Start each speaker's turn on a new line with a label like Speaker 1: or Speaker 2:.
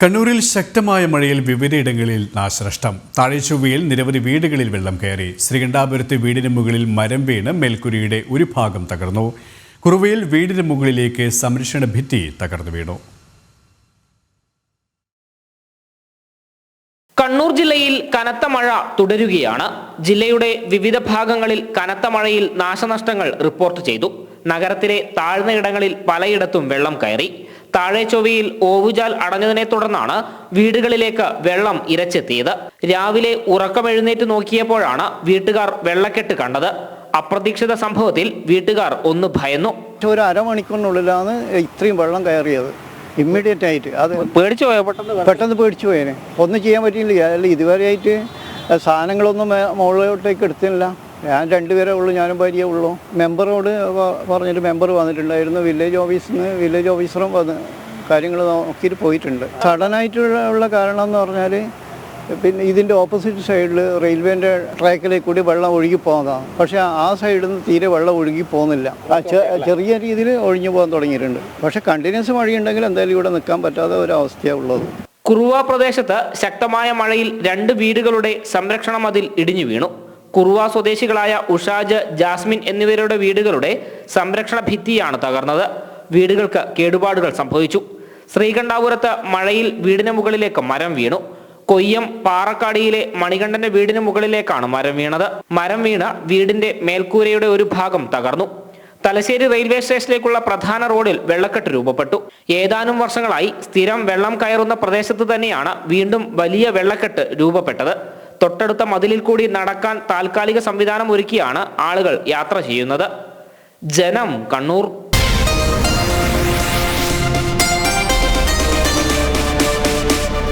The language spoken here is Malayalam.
Speaker 1: കണ്ണൂരിൽ ശക്തമായ മഴയിൽ വിവിധയിടങ്ങളിൽ നാശനഷ്ടം. താഴെച്ചുവയിൽ നിരവധി വീടുകളിൽ വെള്ളം കയറി. ശ്രീകണ്ഠാപുരത്ത് വീടിന് മുകളിൽ മരം വീണ് മേൽക്കുരിയുടെ ഒരു ഭാഗം തകർന്നു. കുറുവയിൽ വീടിന് മുകളിലേക്ക് സംരക്ഷണ ഭിത്തി തകർന്നു വീണു.
Speaker 2: കണ്ണൂർ ജില്ലയിൽ കനത്ത മഴ തുടരുകയാണ്. ജില്ലയുടെ വിവിധ ഭാഗങ്ങളിൽ കനത്ത മഴയിൽ നാശനഷ്ടങ്ങൾ റിപ്പോർട്ട് ചെയ്തു. നഗരത്തിലെ താഴ്ന്ന ഇടങ്ങളിൽ പലയിടത്തും വെള്ളം കയറി. താഴെ ചൊവ്വയിൽ ഓവുചാൽ അടഞ്ഞതിനെ തുടർന്നാണ് വീടുകളിലേക്ക് വെള്ളം ഇരച്ചെത്തിയത്. രാവിലെ ഉറക്കമെഴുന്നേറ്റ് നോക്കിയപ്പോഴാണ് വീട്ടുകാർ വെള്ളക്കെട്ട് കണ്ടത്. അപ്രതീക്ഷിത സംഭവത്തിൽ വീട്ടുകാർ ഒന്ന് ഭയന്നു.
Speaker 3: ഒരു അരമണിക്കൂറിനുള്ളിലാണ് ഇത്രയും വെള്ളം കയറിയത്. ഇമ്മീഡിയറ്റ് ആയിട്ട്. അത്
Speaker 2: പേടിച്ചു പോയ? പെട്ടെന്ന്
Speaker 3: പെട്ടെന്ന് പേടിച്ചു പോയേനെ. ഒന്നും ചെയ്യാൻ പറ്റിയില്ല. ഇതുവരെയായിട്ട് സാധനങ്ങളൊന്നും മുകളിലോട്ടേക്ക് എടുത്തില്ല. ഞാൻ രണ്ടുപേരേ ഉള്ളൂ ഞാനും ഭാര്യയേ ഉള്ളൂ. മെമ്പറോട് പറഞ്ഞിട്ട് മെമ്പർ വന്നിട്ടുണ്ടായിരുന്നു. വില്ലേജ് ഓഫീസിൽ നിന്ന് വില്ലേജ് ഓഫീസറും വന്ന് കാര്യങ്ങൾ നോക്കിയിട്ട് പോയിട്ടുണ്ട്. സഡനായിട്ടുള്ള കാരണം എന്ന് പറഞ്ഞാൽ പിന്നെ ഇതിന്റെ ഓപ്പോസിറ്റ് സൈഡിൽ റെയിൽവേന്റെ ട്രാക്കിലേക്ക് കൂടി വെള്ളം ഒഴുകി പോകുന്നതാണ് പക്ഷേ ആ സൈഡിൽ നിന്ന് തീരെ വെള്ളം ഒഴുകി പോകുന്നില്ല ചെറിയ രീതിയിൽ ഒഴിഞ്ഞു പോകാൻ തുടങ്ങിയിട്ടുണ്ട്. പക്ഷേ കണ്ടിന്യൂസ് മഴയുണ്ടെങ്കിൽ എന്തായാലും ഇവിടെ നിൽക്കാൻ പറ്റാത്ത ഒരു അവസ്ഥയാണ് ഉള്ളത്.
Speaker 2: കുറുവ പ്രദേശത്ത് ശക്തമായ മഴയിൽ രണ്ട് വീടുകളുടെ സംരക്ഷണ മതിൽ ഇടിഞ്ഞു വീണു. കുറുവ സ്വദേശികളായ ഉഷാജ് ജാസ്മിൻ എന്നിവരുടെ വീടുകളുടെ സംരക്ഷണ ഭിത്തിയാണ് തകർന്നത്. വീടുകൾക്ക് കേടുപാടുകൾ സംഭവിച്ചു. ശ്രീകണ്ഠാപുരത്ത് മഴയിൽ വീടിന് മുകളിലേക്ക് മരം വീണു. കൊയ്യം പാറക്കാടിയിലെ മണികണ്ഠന്റെ വീടിന് മുകളിലേക്കാണ് മരം വീണത്. മരം വീണ് വീടിന്റെ മേൽക്കൂരയുടെ ഒരു ഭാഗം തകർന്നു. തലശ്ശേരി റെയിൽവേ സ്റ്റേഷനിലേക്കുള്ള പ്രധാന റോഡിൽ വെള്ളക്കെട്ട് രൂപപ്പെട്ടു. ഏതാനും വർഷങ്ങളായി സ്ഥിരം വെള്ളം കയറുന്ന പ്രദേശത്ത് തന്നെയാണ് വീണ്ടും വലിയ വെള്ളക്കെട്ട് രൂപപ്പെട്ടത്. തൊട്ടടുത്ത മതിലിൽ കൂടി നടക്കാൻ താൽക്കാലിക സംവിധാനം ഒരുക്കിയാണ് ആളുകൾ യാത്ര ചെയ്യുന്നത്. ജനം കണ്ണൂർ